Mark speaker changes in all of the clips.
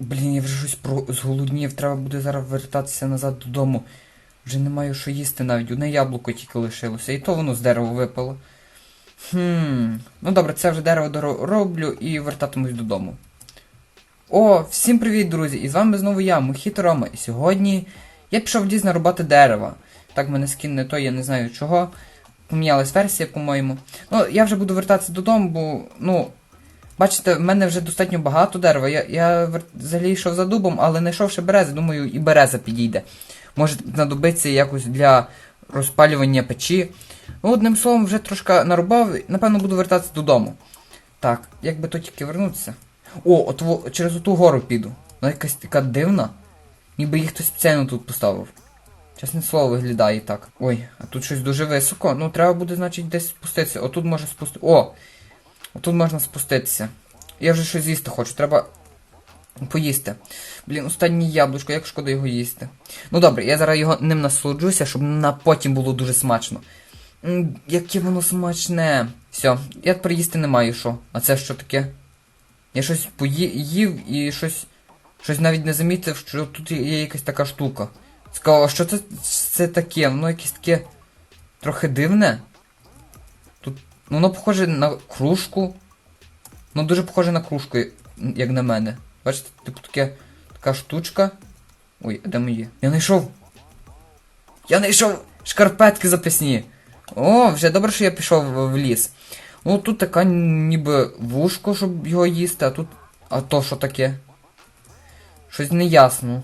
Speaker 1: Блін, я вже щось про зголоднів, треба буде зараз вертатися назад додому. Вже не маю що їсти навіть, одне яблуко тільки лишилося, і то воно з дерева випало. Хм. Ну добре, це вже дерево доро- роблю і вертатимусь додому. О, всім привіт, друзі! І з вами знову я, Мохіто Рома. І сьогодні я пішов в ліс нарубати дерева. Так мене скін не той, я не знаю чого. Помінялась версія, по-моєму. Ну, я вже буду вертатися додому, бо, ну, бачите, в мене вже достатньо багато дерева. Я, я взагалі йшов за дубом, але не йшов берези, думаю, і береза підійде. Може знадобиться якось для розпалювання печі. Ну, одним словом, вже трошки нарубав, напевно, буду вертатися додому. Так, як би то тільки вернутися. О, от через оту гору піду. Вона якась така дивна. Ніби їх хтось спеціально тут поставив. Чесне слово, виглядає так. Ой, а тут щось дуже високо. Ну, треба буде, значить, десь спуститися. Отут може спустити. О! Отут можна спуститися. Я вже щось їсти хочу, треба поїсти. Блін, останнє яблучко, як шкода його їсти. Ну добре, я зараз його ним насолоджуся, щоб на потім було дуже смачно. Яке воно смачне. Все, я тепер їсти не маю що. А це що таке? Я щось поїв і щось. Щось навіть не замітив, що тут є якась така штука. Сказав, а що це, це таке? Воно якесь таке трохи дивне. Ну, воно похоже на кружку. Воно дуже похоже на кружку, як на мене. Бачите, типу таке, така штучка. Ой, а де мої? Я знайшов! Я знайшов шкарпетки записні. О, вже добре, що я пішов в ліс. Ну тут така ніби вушко, щоб його їсти, а тут. А то що таке? Щось неясно.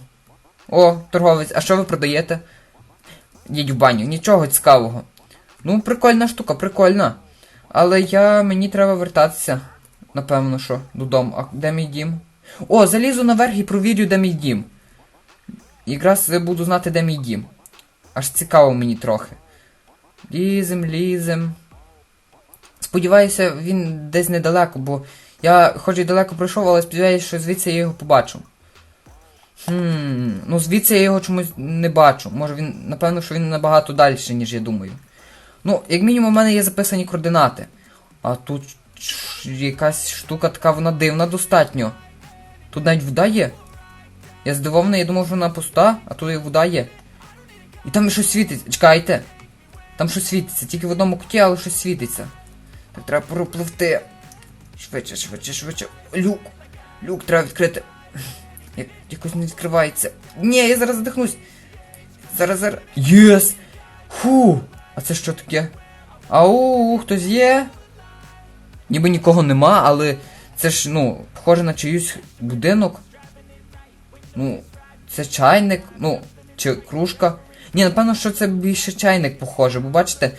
Speaker 1: О, торговець, а що ви продаєте? Їдь в баню, нічого цікавого. Ну, прикольна штука, прикольна. Але я мені треба вертатися. Напевно, що, додому. А де мій дім? О, залізу наверх і провірю, де мій дім. Якраз буду знати, де мій дім. Аж цікаво мені трохи. Лізем, лізем. Сподіваюся, він десь недалеко, бо я хоч і далеко пройшов, але сподіваюся, що звідси я його побачу. Хм, ну звідси я його чомусь не бачу. Може він, напевно, що він набагато далі, ніж я думаю. Ну, як мінімум, у мене є записані координати. А тут якась штука така, вона дивна достатньо. Тут навіть вода є. Я здивований, я думав, що вона пуста, а тут і вода є. І там щось світиться. Чекайте. Там щось світиться, тільки в одному куті, але щось світиться. Так треба пропливти. Швидше, швидше, швидше. Люк. Люк треба відкрити. Як, якось не відкривається. Ні, я зараз задихнусь. Зараз, зараз. Єс! Фу! А це що таке? Ау, хтось є? Ніби нікого нема, але це ж, ну, похоже на чиюсь будинок. Ну, це чайник, ну, чи кружка. Ні, напевно, що це більше чайник похоже, бо бачите,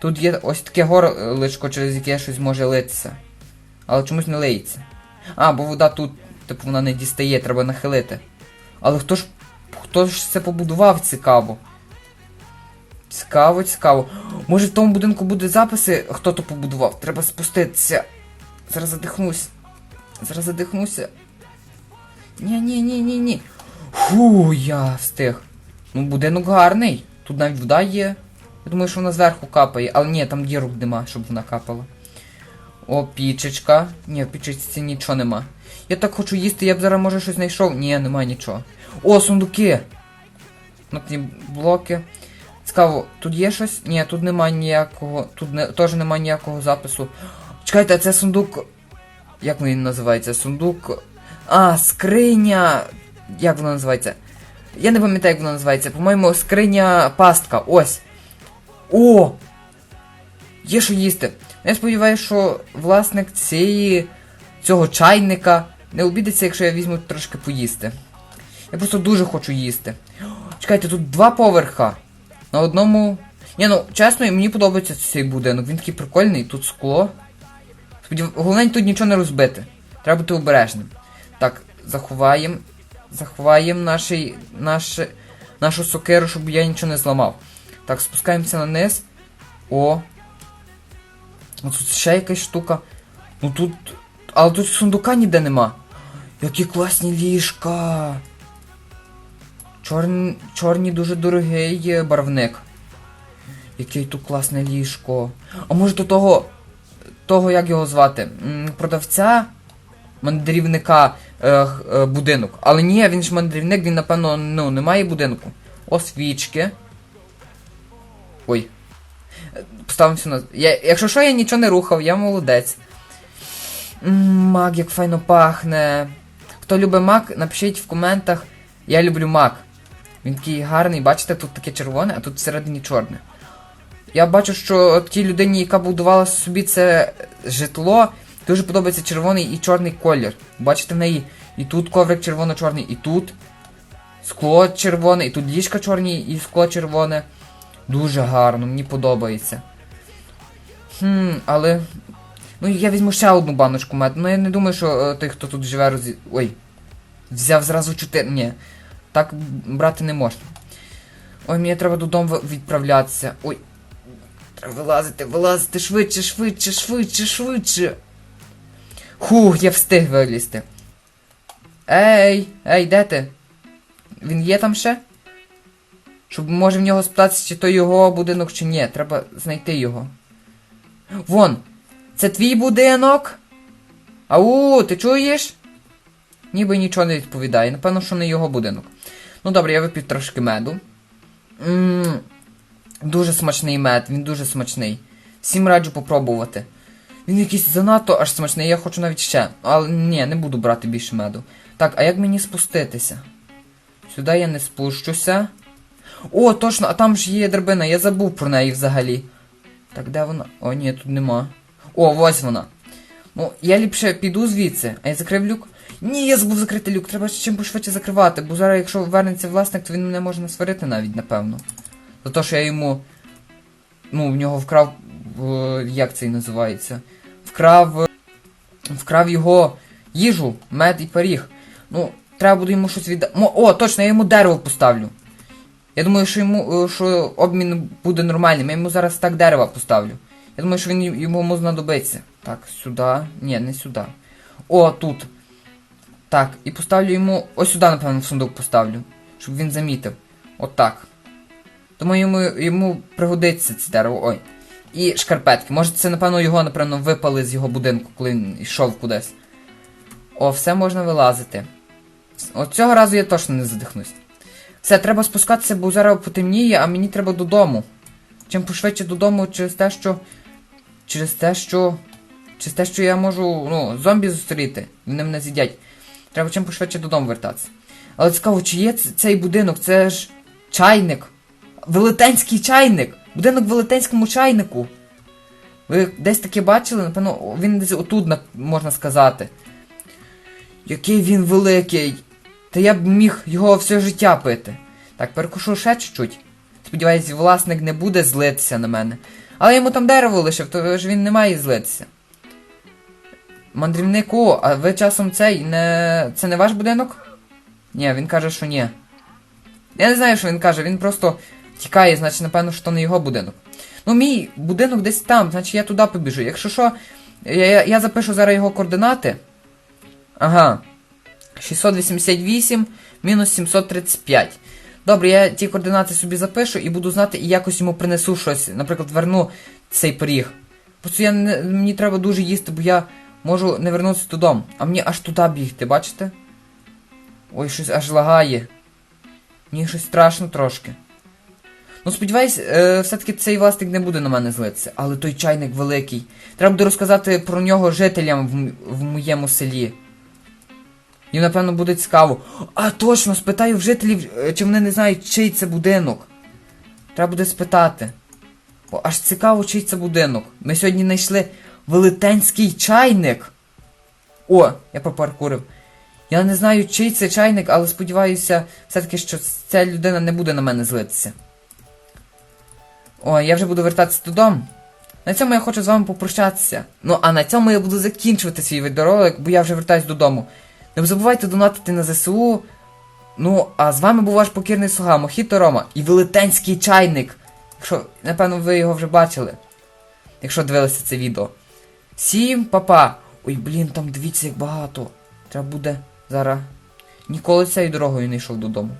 Speaker 1: тут є ось таке горличко, через яке щось може литися. Але чомусь не лиється. А, бо вода тут, типу, вона не дістає, треба нахилити. Але хто ж. Хто ж це побудував цікаво? Цікаво, цікаво. Може в тому будинку буде записи, хто то побудував. Треба спуститися. Зараз задихнусь. Зараз задихнуся. Ні, ні, ні, ні, ні. Фу, я встиг. Ну, будинок гарний. Тут навіть вода є. Я думаю, що вона зверху капає, але ні, там дірок нема, щоб вона капала. О, пічечка. Ні, в пічечці нічого нема. Я так хочу їсти, я б зараз може щось знайшов. Ні, нема нічого. О, сундуки! Нотні блоки. Цікаво, тут є щось? Ні, тут нема ніякого. Тут не, теж нема ніякого запису. Чекайте, а це сундук. Як він називається? Сундук. А, скриня. Як вона називається? Я не пам'ятаю, як вона називається. По-моєму, скриня пастка. Ось. О! Є що їсти. Я сподіваюся, що власник цієї. цього чайника не обідеться, якщо я візьму трошки поїсти. Я просто дуже хочу їсти. Чекайте, тут два поверха. На одному. Ні, ну, чесно, мені подобається цей будинок. Він такий прикольний, тут скло. Головне тут нічого не розбити. Треба бути обережним. Так, заховаємо. Заховаємо наші, наші, нашу сокиру, щоб я нічого не зламав. Так, спускаємося на низ. О. Ну тут ще якась штука. Ну тут. Але тут сундука ніде нема. Які класні ліжка. Чорні, чорні дуже дорогий барвник. Який тут класне ліжко. А може до того. Того, як його звати? Продавця, мандрівника е, е, будинок. Але ні, він ж мандрівник, він, напевно, ну, не має будинку. О, свічки. Ой. Е, Поставимося на. Я, якщо що, я нічого не рухав, я молодець. Мак, як файно пахне. Хто любить мак, напишіть в коментах. Я люблю мак. Він такий гарний, бачите, тут таке червоне, а тут всередині чорне. Я бачу, що тій людині, яка будувала собі це житло, дуже подобається червоний і чорний колір. Бачите в неї і тут коврик червоно-чорний, і тут скло червоне, і тут ліжка чорні, і скло червоне. Дуже гарно, мені подобається. Хм, але. Ну, я візьму ще одну баночку меду. Ну я не думаю, що е, той, хто тут живе, розі... Ой. Взяв зразу чотири. Ні. Так брати не можна. Ой, мені треба додому відправлятися. Ой. Треба вилазити, вилазити швидше, швидше, швидше, швидше. Хух, я встиг вилізти. Ей, ей, де ти? Він є там ще? Щоб може в нього спитатися, чи то його будинок, чи ні. Треба знайти його. Вон! Це твій будинок? Ау, ти чуєш? Ніби нічого не відповідає. Напевно, що не його будинок. Ну добре, я випів трошки меду. Ммм. Дуже смачний мед, він дуже смачний. Всім раджу попробувати. Він якийсь занадто аж смачний, я хочу навіть ще. Але ні, не буду брати більше меду. Так, а як мені спуститися? Сюди я не спущуся. О, точно, а там ж є драбина, я забув про неї взагалі. Так, де вона? О, ні, тут нема. О, ось вона. Ну, я ліпше піду звідси, а я закрив люк. Ні, я забув закрити люк, треба чим пошвидше закривати, бо зараз, якщо вернеться власник, то він мене може насварити навіть, напевно. За те, що я йому. Ну, в нього вкрав. Як це і називається? Вкрав. Вкрав його їжу, мед і пиріг. Ну, треба буде йому щось віддати. О, точно, я йому дерево поставлю. Я думаю, що йому е, що обмін буде нормальним. Я йому зараз так дерева поставлю. Я думаю, що він йому знадобиться. Так, сюди. Ні, не сюди. О, тут. Так, і поставлю йому. Ось сюди, напевно, в сундук поставлю. Щоб він замітив. Отак. Тому йому, йому пригодиться це дерево. Ой. І шкарпетки. Може це, напевно, його, напевно, випали з його будинку, коли він йшов кудись. О, все можна вилазити. От цього разу я точно не задихнусь. Все, треба спускатися, бо зараз потемніє, а мені треба додому. Чим пошвидше додому через те, що. Через те, що. Через те, що я можу, ну, зомбі зустріти. Вони мене з'їдять. Треба чим пошвидше додому вертатися. Але цікаво, чи є цей будинок? Це ж чайник. Велетенський чайник. Будинок в велетенському чайнику. Ви десь таке бачили? Напевно, він десь отут можна сказати. Який він великий. Та я б міг його все життя пити. Так, перекушу ще чуть-чуть. Сподіваюсь, власник не буде злитися на мене. Але йому там дерево лишив, то ж він не має злитися. Мандрівнику, а ви часом цей не. Це не ваш будинок? Ні, він каже, що ні. Я не знаю, що він каже, він просто тікає, значить, напевно, що не його будинок. Ну, мій будинок десь там, значить я туди побіжу. Якщо що, я, я, я запишу зараз його координати. Ага. 688 мінус 735. Добре, я ті координати собі запишу і буду знати, і якось йому принесу щось. Наприклад, верну цей пиріг. Просто я не, мені треба дуже їсти, бо я можу не вернутися додому. А мені аж туди бігти, бачите? Ой, щось аж лагає. Мені щось страшно трошки. Ну, сподіваюсь, е, все-таки цей власник не буде на мене злитися, але той чайник великий. Треба буде розказати про нього жителям в, в моєму селі. Їм, напевно, буде цікаво. А точно, спитаю в жителів, е, чи вони не знають, чий це будинок. Треба буде спитати. Бо аж цікаво, чий це будинок. Ми сьогодні знайшли велетенський чайник. О, я пропаркурив. Я не знаю, чий це чайник, але сподіваюся, все-таки, що ця людина не буде на мене злитися. О, я вже буду вертатися додому. На цьому я хочу з вами попрощатися. Ну, а на цьому я буду закінчувати свій відеоролик, бо я вже вертаюсь додому. Не забувайте донатити на ЗСУ. Ну, а з вами був ваш покірний слуга Мохіто Рома і велетенський чайник. Якщо, напевно, ви його вже бачили. Якщо дивилися це відео. Всім па-па! Ой, блін, там дивіться як багато. Треба буде зараз. Ніколи цією дорогою не йшов додому.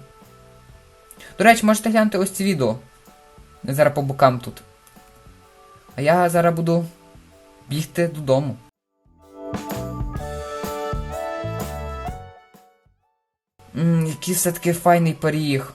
Speaker 1: До речі, можете глянути ось це відео. Не зараз по бокам тут. А я зараз буду бігти додому. Ммм, який все-таки файний пиріг.